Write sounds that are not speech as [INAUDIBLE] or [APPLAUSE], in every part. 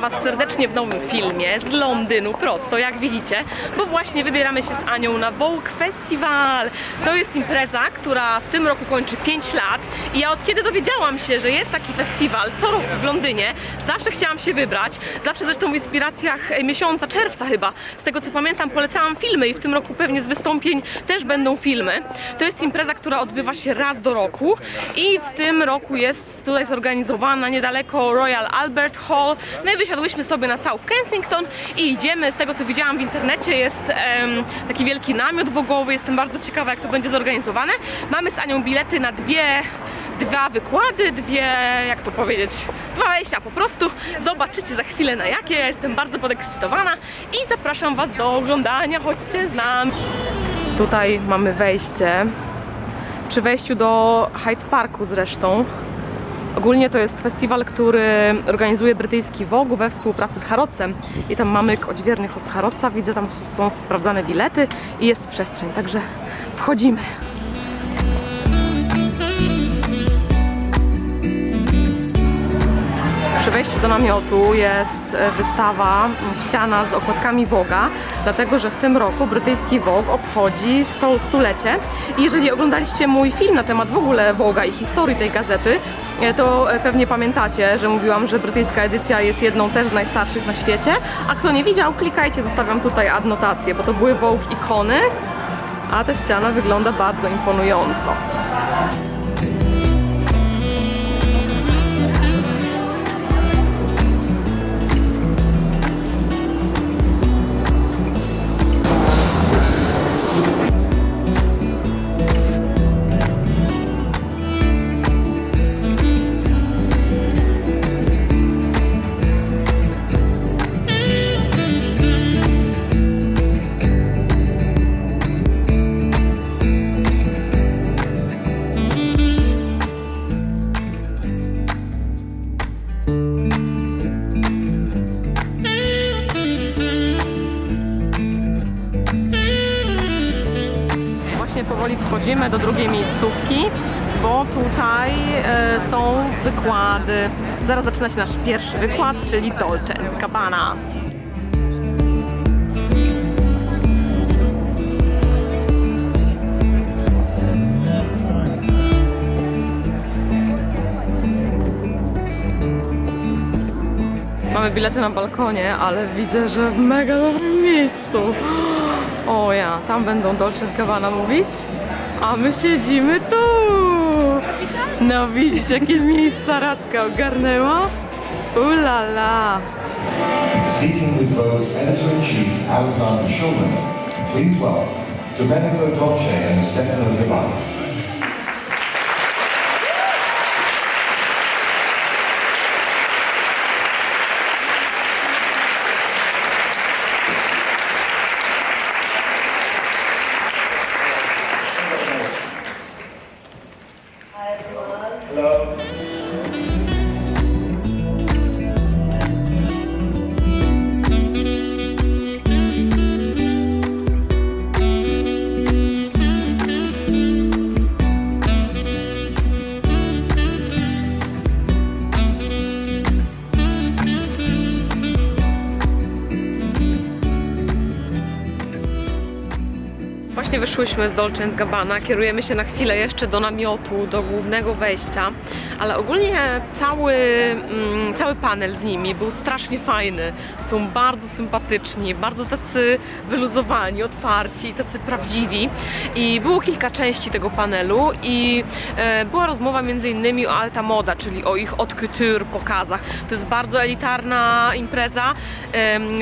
Was serdecznie w nowym filmie z Londynu, prosto jak widzicie, bo właśnie wybieramy się z Anią na Vogue Festival. To jest impreza, która w tym roku kończy 5 lat i ja od kiedy dowiedziałam się, że jest taki festiwal co roku w Londynie, zawsze chciałam się wybrać. Zawsze zresztą w inspiracjach e, miesiąca, czerwca chyba, z tego co pamiętam, polecałam filmy i w tym roku pewnie z wystąpień też będą filmy. To jest impreza, która odbywa się raz do roku i w tym roku jest tutaj zorganizowana niedaleko Royal Albert Hall. No i wysiadłyśmy sobie na South Kensington i idziemy. Z tego co widziałam w internecie jest em, taki wielki namiot wogowy. Jestem bardzo ciekawa jak to będzie zorganizowane. Mamy z Anią bilety na dwie dwa wykłady, dwie, jak to powiedzieć, dwa wejścia po prostu. Zobaczycie za chwilę na jakie. Ja jestem bardzo podekscytowana i zapraszam Was do oglądania. Chodźcie z nami. Tutaj mamy wejście. Przy wejściu do Hyde Parku zresztą. Ogólnie to jest festiwal, który organizuje brytyjski Vogue we współpracy z Harrodsem i tam mamy odźwiernych od Harrodsa, widzę tam są sprawdzane bilety i jest przestrzeń, także wchodzimy. Przy wejściu do namiotu jest e, wystawa ściana z okładkami Voga, dlatego że w tym roku brytyjski Vogue obchodzi 100 stulecie. I jeżeli oglądaliście mój film na temat w ogóle Voga i historii tej gazety, e, to e, pewnie pamiętacie, że mówiłam, że brytyjska edycja jest jedną też z najstarszych na świecie. A kto nie widział, klikajcie, zostawiam tutaj adnotację, bo to były Vogue ikony, a ta ściana wygląda bardzo imponująco. Wchodzimy do drugiej miejscówki, bo tutaj e, są wykłady. Zaraz zaczyna się nasz pierwszy wykład, czyli Dolce Gabbana. Mamy bilety na balkonie, ale widzę, że w mega dobrym miejscu. [GASPS] O ja, tam będą Dolce Gabbana mówić, a my siedzimy tu. No widzisz, jakie miejsca Radzka ogarnęła? Ulala. Speaking with Vogue's editor-in-chief, Alexander Schulman, please welcome Domenico Dolce and Stefano Właśnie wyszłyśmy z Dolce Gabbana, kierujemy się na chwilę jeszcze do namiotu, do głównego wejścia, ale ogólnie cały, mm, cały panel z nimi był strasznie fajny. Są bardzo sympatyczni, bardzo tacy wyluzowani, otwarci, tacy prawdziwi. I było kilka części tego panelu i e, była rozmowa między innymi o Alta Moda, czyli o ich haute couture pokazach. To jest bardzo elitarna impreza,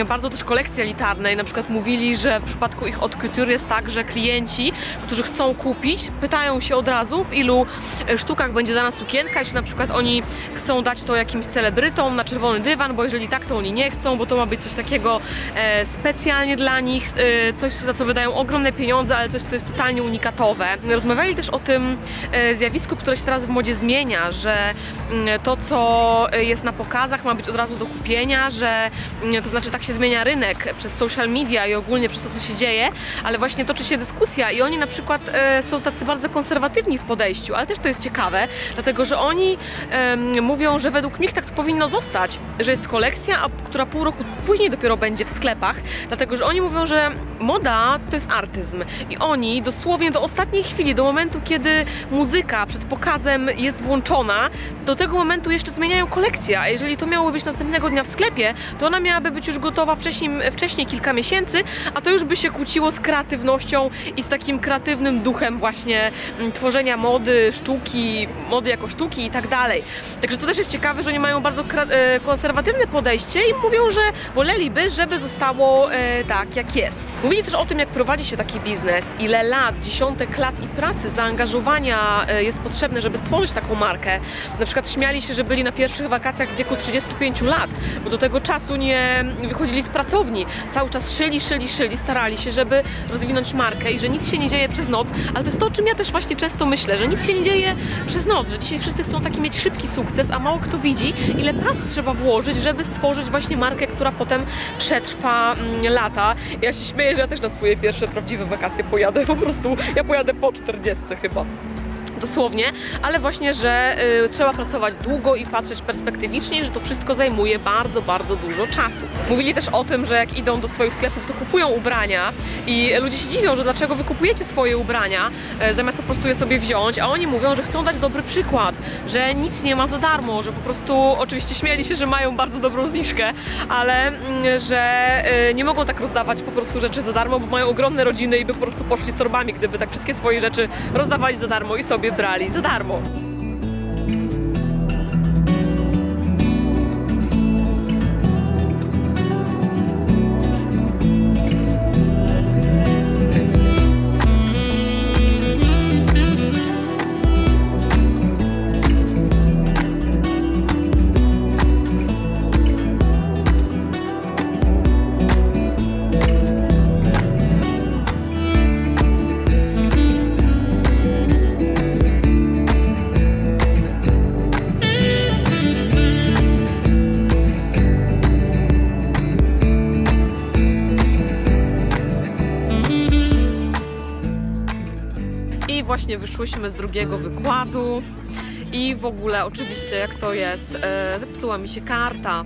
bardzo też kolekcja elitarnej. Na przykład mówili, że w przypadku ich haute couture jest tak, że klienci, którzy chcą kupić, pytają się od razu, w ilu e, sztukach będzie dana sukienka, i czy na przykład oni chcą dać to jakimś celebrytom na czerwony dywan, bo jeżeli tak, to oni nie chcą, bo to ma być coś takiego specjalnie dla nich, e, coś za co wydają ogromne pieniądze, ale coś, co jest totalnie unikatowe. Rozmawiali też o tym e, zjawisku, które się teraz w modzie zmienia, że mm, to, co e, jest na pokazach, ma być od razu do kupienia, że mm, to znaczy tak się zmienia rynek przez social media i ogólnie przez to, co się dzieje, ale właśnie toczy się dyskusja i oni na przykład e, są tacy bardzo konserwatywni w podejściu, ale też to jest ciekawe, dlatego że oni mówią, że według nich tak to powinno zostać, że jest kolekcja, a, która pół roku później dopiero będzie w sklepach, dlatego że oni mówią, że moda to jest artyzm i oni dosłownie do ostatniej chwili, do momentu, kiedy muzyka przed pokazem jest włączona, do tego momentu jeszcze zmieniają kolekcję, a jeżeli to miało być następnego dnia w sklepie, to ona miałaby być już gotowa wcześniej, wcześniej kilka miesięcy, a to już by się kłóciło z kreatywnością i z takim kreatywnym duchem właśnie mm, tworzenia mody, sztuki, mody jako sztuki i tak dalej. Także to też jest ciekawe, że oni mają bardzo e, konserwatywne podejście i mówią, że woleliby, żeby zostało e, tak, jak jest. Mówili też o tym, jak prowadzi się taki biznes, ile lat, dziesiątek lat i pracy, zaangażowania e, jest potrzebne, żeby stworzyć taką markę. Na przykład śmiali się, że byli na pierwszych wakacjach w wieku 35 lat, bo do tego czasu nie wychodzili z pracowni. Cały czas szyli, szyli, szyli, starali się, żeby rozwinąć markę i że nic się nie dzieje przez noc, ale to jest to, o czym ja też właśnie często myślę, że nic się nie dzieje przez noc, że dzisiaj wszyscy chcą taki mieć szybki sukces, a mało kto widzi, ile pracy trzeba włożyć, żeby stworzyć właśnie markę, która potem przetrwa mm, lata. Ja się śmieję, że ja też na swoje pierwsze prawdziwe wakacje pojadę, po prostu ja pojadę po 40 chyba dosłownie, ale właśnie, że y, trzeba pracować długo i patrzeć perspektywicznie, że to wszystko zajmuje bardzo, bardzo dużo czasu. Mówili też o tym, że jak idą do swoich sklepów, to kupują ubrania i ludzie się dziwią, że dlaczego wy kupujecie swoje ubrania, e, zamiast po prostu je sobie wziąć, a oni mówią, że chcą dać dobry przykład, że nic nie ma za darmo, że po prostu oczywiście śmieli się, że mają bardzo dobrą zniżkę, ale mm, że e, nie mogą tak rozdawać po prostu rzeczy za darmo, bo mają ogromne rodziny i by po prostu poszli z torbami, gdyby tak wszystkie swoje rzeczy rozdawali za darmo i sobie brali za darmo. Właśnie wyszłyśmy z drugiego wykładu. I w ogóle, oczywiście, jak to jest, e, zepsuła mi się karta.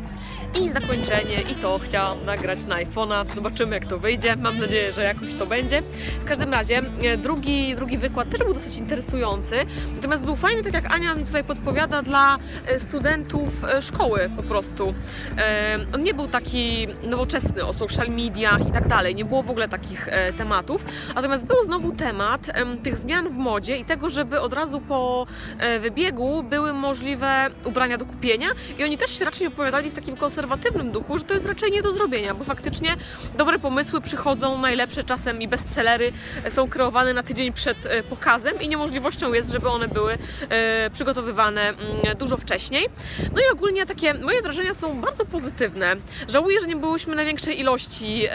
I zakończenie, i to chciałam nagrać na iPhone'a. Zobaczymy, jak to wyjdzie. Mam nadzieję, że jakoś to będzie. W każdym razie, e, drugi, drugi wykład też był dosyć interesujący. Natomiast był fajny, tak jak Ania mi tutaj podpowiada, dla e, studentów e, szkoły po prostu. E, On nie był taki nowoczesny o social mediach i tak dalej. Nie było w ogóle takich e, tematów. Natomiast był znowu temat em, tych zmian w modzie i tego, żeby od razu po e, wybiegu były możliwe ubrania do kupienia. I oni też się raczej opowiadali w takim konserwatywnym duchu, że to jest raczej nie do zrobienia, bo faktycznie dobre pomysły przychodzą najlepsze czasem i bestsellery są kreowane na tydzień przed e, pokazem i niemożliwością jest, żeby one były e, przygotowywane mm, dużo wcześniej. No i ogólnie takie moje wrażenia są bardzo pozytywne. Żałuję, że nie byłyśmy na większej ilości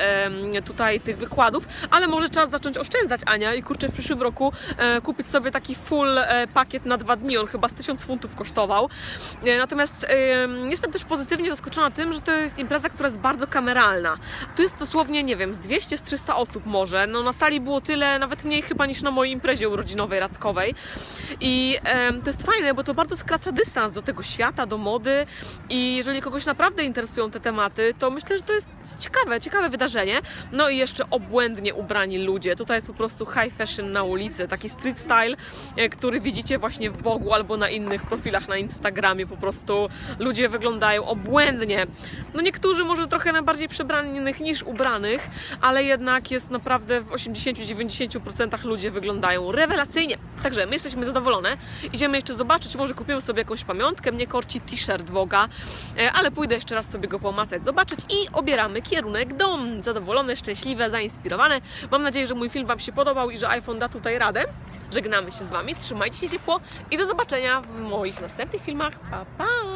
tutaj tych wykładów, ale może czas zacząć oszczędzać Ania i kurczę w przyszłym roku e, kupić sobie taki full pakiet na dwa dni. On chyba z 1000 funtów kosztował. E, natomiast em, jestem też pozytywnie zaskoczona tym, że to jest impreza, która jest bardzo kameralna. Tu jest dosłownie, nie wiem, z 200, z 300 osób może. No na sali było tyle, nawet mniej chyba niż na mojej imprezie urodzinowej Rackowej. I em, to jest fajne, bo to bardzo skraca dystans do tego świata, do mody i jeżeli kogoś naprawdę interesują te tematy, to myślę, że to jest ciekawe, ciekawe wydarzenie. No i jeszcze obłędnie ubrani ludzie. Tutaj jest po prostu high fashion na ulicy, taki street style, e, który widzicie właśnie w Vogue albo na innych profilach na Instagramie. Po prostu ludzie wyglądają obłędnie. no niektórzy może trochę na bardziej przebranych niż ubranych, ale jednak jest naprawdę w 80-90% ludzie wyglądają rewelacyjnie. Także my jesteśmy zadowolone. Idziemy jeszcze zobaczyć, może kupimy sobie jakąś pamiątkę. Mnie korci t-shirt Woga, e, ale pójdę jeszcze raz sobie go pomacać, zobaczyć i obieramy kierunek dom. Zadowolone, szczęśliwe, zainspirowane. Mam nadzieję, że mój film Wam się podobał i że iPhone da tutaj radę. Żegnamy się z Wami, trzymajcie się ciepło i do zobaczenia w moich następnych filmach. Pa, pa!